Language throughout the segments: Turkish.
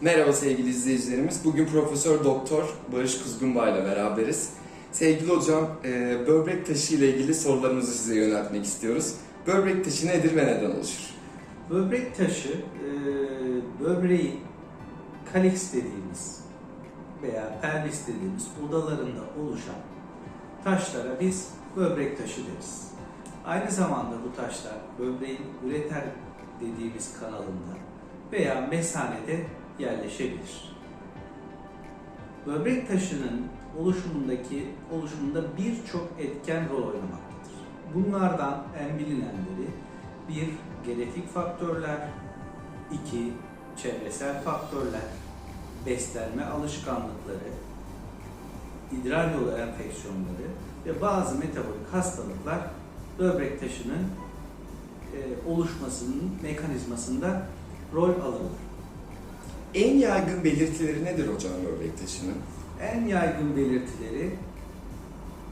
Merhaba sevgili izleyicilerimiz. Bugün Profesör Doktor Barış Kuzgunbay ile beraberiz. Sevgili hocam, e, böbrek taşı ile ilgili sorularımızı size yöneltmek istiyoruz. Böbrek taşı nedir ve neden oluşur? Böbrek taşı, e, böbreğin kalix dediğimiz veya pelvis dediğimiz odalarında oluşan taşlara biz böbrek taşı deriz. Aynı zamanda bu taşlar böbreğin üreter dediğimiz kanalında veya mesanede yerleşebilir. Böbrek taşının oluşumundaki oluşumunda birçok etken rol oynamaktadır. Bunlardan en bilinenleri bir genetik faktörler, iki çevresel faktörler, beslenme alışkanlıkları, idrar yolu enfeksiyonları ve bazı metabolik hastalıklar böbrek taşının e, oluşmasının mekanizmasında rol alırlar. En yaygın belirtileri nedir hocam böbrek taşının? En yaygın belirtileri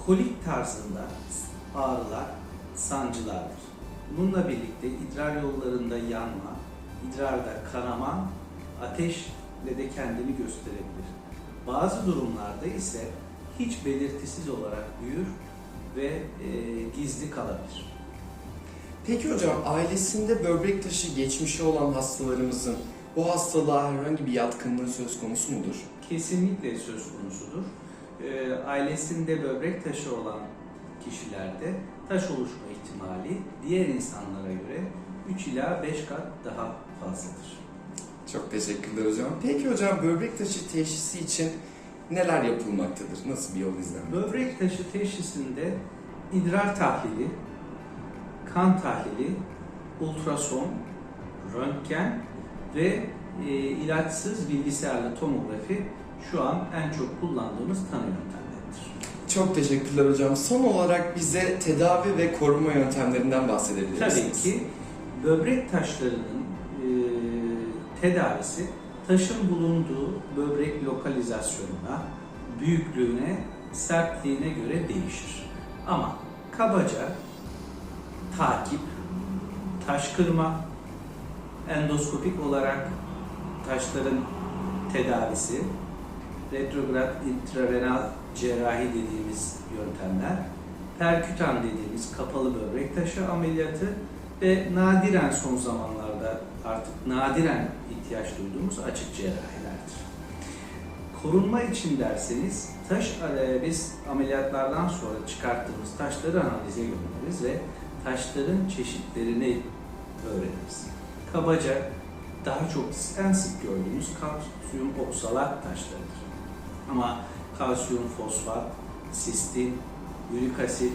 kolik tarzında ağrılar, sancılardır. Bununla birlikte idrar yollarında yanma, idrarda kanama, ateşle de kendini gösterebilir. Bazı durumlarda ise hiç belirtisiz olarak büyür ve e, gizli kalabilir. Peki hocam, ailesinde böbrek taşı geçmişi olan hastalarımızın bu hastalığa herhangi bir yatkınlığı söz konusu mudur? kesinlikle söz konusudur. Ee, ailesinde böbrek taşı olan kişilerde taş oluşma ihtimali diğer insanlara göre 3 ila 5 kat daha fazladır. Çok teşekkürler hocam. Peki hocam, böbrek taşı teşhisi için neler yapılmaktadır? Nasıl bir yol izlenmektedir? Böbrek taşı teşhisinde idrar tahlili, kan tahlili, ultrason, röntgen ve e, ilaçsız bilgisayarlı tomografi şu an en çok kullandığımız tanı yöntemleridir. Çok teşekkürler hocam. Son olarak bize tedavi ve koruma yöntemlerinden bahsedebilir Tabii misiniz? ki böbrek taşlarının e, tedavisi taşın bulunduğu böbrek lokalizasyonuna, büyüklüğüne, sertliğine göre değişir. Ama kabaca takip, taş kırma, endoskopik olarak taşların tedavisi, retrograd intrarenal cerrahi dediğimiz yöntemler, perkütan dediğimiz kapalı böbrek taşı ameliyatı ve nadiren son zamanlarda artık nadiren ihtiyaç duyduğumuz açık cerrahilerdir. Korunma için derseniz taş biz ameliyatlardan sonra çıkarttığımız taşları analize göndeririz ve taşların çeşitlerini öğreniriz. Kabaca daha çok en sık gördüğümüz kalsiyum oksalat taşlarıdır. Ama kalsiyum fosfat, sistin, ürik asit,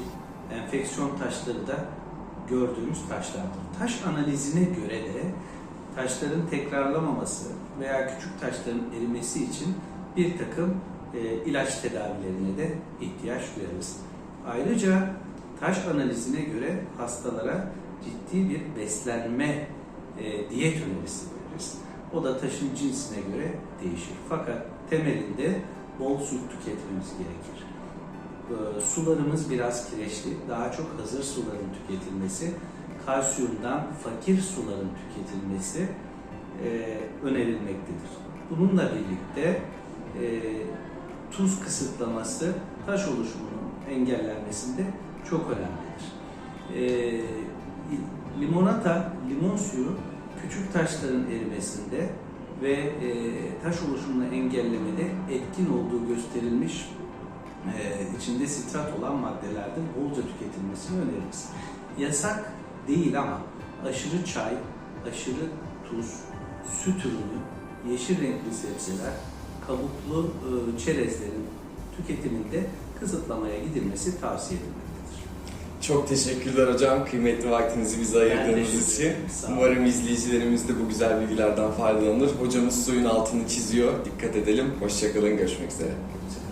enfeksiyon taşları da gördüğümüz taşlardır. Taş analizine göre de taşların tekrarlamaması veya küçük taşların erimesi için bir takım e, ilaç tedavilerine de ihtiyaç duyarız. Ayrıca taş analizine göre hastalara ciddi bir beslenme e, diyet önerisi veririz. O da taşın cinsine göre değişir. Fakat temelinde bol süt tüketmemiz gerekir. E, sularımız biraz kireçli, daha çok hazır suların tüketilmesi, kalsiyumdan fakir suların tüketilmesi e, önerilmektedir. Bununla birlikte tuz kısıtlaması taş oluşumunun engellenmesinde çok önemlidir. Limonata, limon suyu küçük taşların erimesinde ve e, taş oluşumunu engellemede etkin olduğu gösterilmiş e, içinde sitrat olan maddelerden bolca tüketilmesini öneririz. Yasak değil ama aşırı çay, aşırı tuz, süt ürünü, yeşil renkli sebzeler, kabuklu e, çerezlerin tüketiminde kısıtlamaya gidilmesi tavsiye edilmektedir. Çok teşekkürler hocam. Kıymetli vaktinizi bize ayırdığınız için. Umarım izleyicilerimiz de bu güzel bilgilerden faydalanır. Hocamız suyun altını çiziyor. Dikkat edelim. Hoşçakalın. Görüşmek üzere. Hoşçakalın.